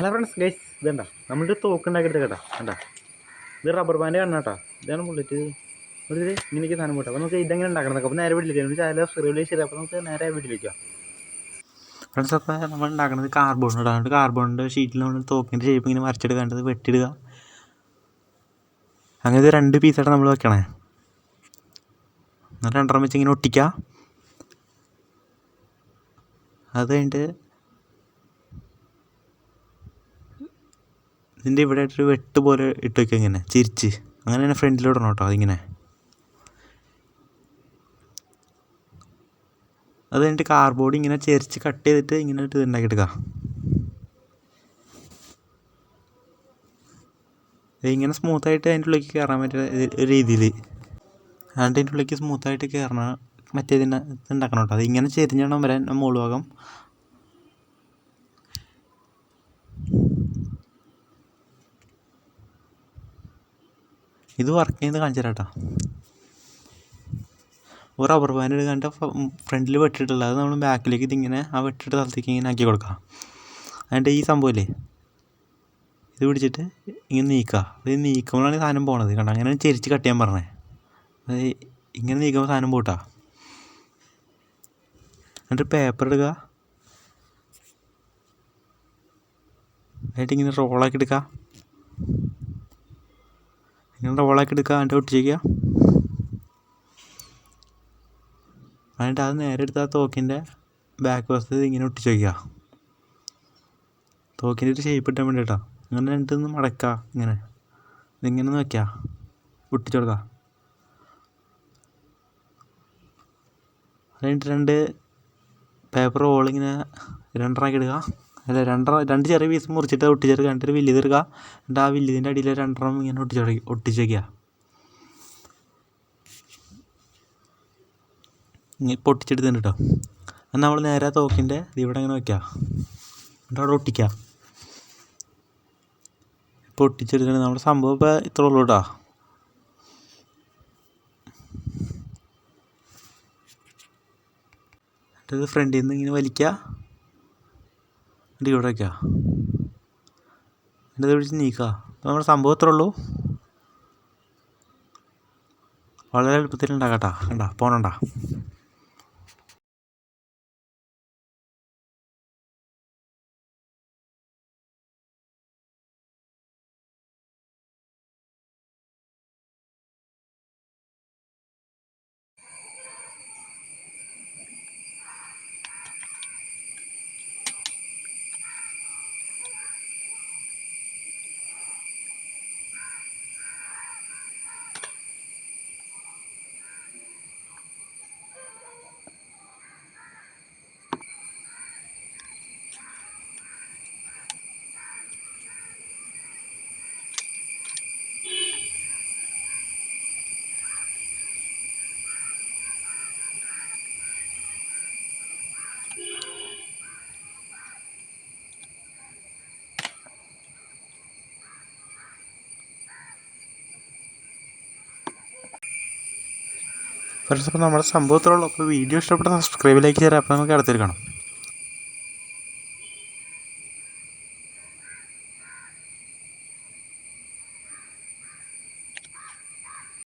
Hello friends guys ഇതണ്ട നമ്മളുടെ തോക്ക് ഉണ്ടാക്കിയിട്ട് കേട്ടോ. കണ്ട? ഇത് റബ്ബർ ബാൻഡ് കാണണം കേട്ടോ. ഇതാണ് ബുള്ളറ്റ് ഒരു ഇങ്ങനെയൊക്കെ സാധനം പോട്ടെ. അപ്പോൾ നമുക്ക് ഇതെങ്ങനെ ഉണ്ടാക്കണം അപ്പോൾ നേരെ വീട്ടിലേക്ക് ഒരു ചായ റിവ്യൂ ശരി അപ്പോൾ നമുക്ക് നേരെ വീട്ടിലേക്ക് ഫ്രണ്ട്സ് അപ്പോൾ നമ്മൾ ഉണ്ടാക്കുന്നത് കാർബോൺ അതുകൊണ്ട് കാർബോണിന്റെ ഷീറ്റിൽ നമ്മൾ തോക്കിന്റെ ഷേപ്പ് ഇങ്ങനെ വരച്ചെടുക്കേണ്ടത് വെട്ടിയിടുക. അങ്ങനെ രണ്ട് പീസായിട്ട് നമ്മൾ വെക്കണേ. എന്നിട്ട് രണ്ടെണ്ണം വെച്ച് ഇങ്ങനെ ഒട്ടിക്കുക. അത് കഴിഞ്ഞിട്ട് ഇതിന്റെ ഇവിടെ ഒരു വെട്ട് പോലെ ഇട്ട് വയ്ക്കുക ഇങ്ങനെ ചിരിച്ച്. അങ്ങനെ തന്നെ ഫ്രണ്ടിലോട്ട് ഇടണം കേട്ടോ അതിങ്ങനെ. അത് കഴിഞ്ഞിട്ട് കാർബോർഡ് ഇങ്ങനെ ചെരിച്ച് കട്ട് ചെയ്തിട്ട് ഇങ്ങനെ ഇട്ട് ഉണ്ടാക്കിയെടുക്കുക ഇങ്ങനെ സ്മൂത്തായിട്ട് അതിന്റെ ഉള്ളിലേക്ക് കയറാൻ പറ്റുന്ന രീതിയിൽ അതുകൊണ്ട് അതിന്റെ ഉള്ളിലേക്ക് സ്മൂത്തായിട്ട് കയറണം മറ്റേതിനെ ഉണ്ടാക്കണം കേട്ടോ. അത് ഇങ്ങനെ ചെരിഞ്ഞണം വരാൻ മുകൾ ഭാഗം ഇത് വർക്ക് ചെയ്യുന്നത് കാണിച്ചു തരാം കേട്ടോ ഒരു റബ്ബർ ബാൻഡ് എടുക്കാണ്ട് ഫ്രണ്ടിൽ വെട്ടിയിട്ടുള്ളത്. അത് നമ്മൾ ബാക്കിലേക്ക് ഇതിങ്ങനെ ആ വെട്ടിട്ട് സ്ഥലത്തേക്ക് ഇങ്ങനെ ആക്കി കൊടുക്കാം. അതിന്റെ ഈ സംഭവമില്ലേ? ഇത് പിടിച്ചിട്ട് ഇങ്ങനെ നീക്കുക. ഇത് നീക്കുമ്പോഴാണ് സാധനം പോണത്. കണ്ടോ? അങ്ങനെ ചെരിച്ച് കട്ട് ചെയ്യാൻ പറഞ്ഞത് അത് ഇങ്ങനെ നീക്കുമ്പോൾ സാധനം പോട്ടാ. എന്നിട്ട് പേപ്പർ എടുക്കുക എന്നിട്ട് ഇങ്ങനെ റോളാക്കി എടുക്കുക. ഇങ്ങനെ റോളാക്കി എടുക്കുക അതിന്റെ ഔട്ട് ചെയ്യുക എന്നിട്ട് അത് നേരെ എടുത്ത് ആ തോക്കിന്റെ ബാക്ക് വശത്ത് ഇങ്ങനെ ഒട്ടിച്ച് വയ്ക്കുക തോക്കിന്റെ ഒരു ഷേപ്പ് ഇട്ടാൻ വേണ്ടി ഇങ്ങനെ രണ്ടൊന്ന് മടക്കുക ഇങ്ങനെ. ഇതിങ്ങനെ ഒന്ന് വയ്ക്കുക ഒട്ടിച്ചു കൊടുക്കുക അത് രണ്ട് പേപ്പർ റോളിങ്ങനെ രണ്ടെണ്ണമാക്കി ഇടുക അല്ല രണ്ടെണ്ണം രണ്ട് ചെറിയ പീസ് മുറിച്ചിട്ട് ഒട്ടിച്ചെടുക്കുക എന്നിട്ട് ഒരു തീർക്കുക എന്നിട്ട് ആ വലിയതിന്റെ അടിയിൽ രണ്ടെണ്ണം ഇങ്ങനെ ഒട്ടിച്ച് ഒട്ടിച്ച് വയ്ക്കുക പൊട്ടിച്ചെടുത്തിട്ടുണ്ട് കേട്ടോ എന്നാൽ നമ്മൾ നേരെ തോക്കിന്റെ ഇവിടെ ഇങ്ങനെ വയ്ക്കുക എന്നിട്ട് അവിടെ ഒട്ടിക്കുക ഇപ്പോൾ ഒട്ടിച്ചെടുക്കണത് നമ്മുടെ സംഭവം ഇപ്പോൾ ഇത്ര ഉള്ളൂ കേട്ടോ ഫ്രണ്ടിൽ നിന്ന് ഇങ്ങനെ വലിക്കുക എന്നിട്ട് ഇവിടെ വയ്ക്കുക എന്നിട്ട് പിടിച്ച് നീക്കുക നമ്മുടെ സംഭവം ഇത്രേ ഉള്ളൂ. വളരെ എളുപ്പത്തിൽ ഉണ്ടാക്കാട്ടാ. കണ്ടാ പോണണ്ട. അപ്പോൾ നമ്മുടെ സംഭവത്തിലുള്ള അപ്പോൾ വീഡിയോ ഇഷ്ടപ്പെട്ട സബ്സ്ക്രൈബിലേക്ക് ചേരാം അപ്പോൾ നമുക്ക് അടുത്തെടുക്കണം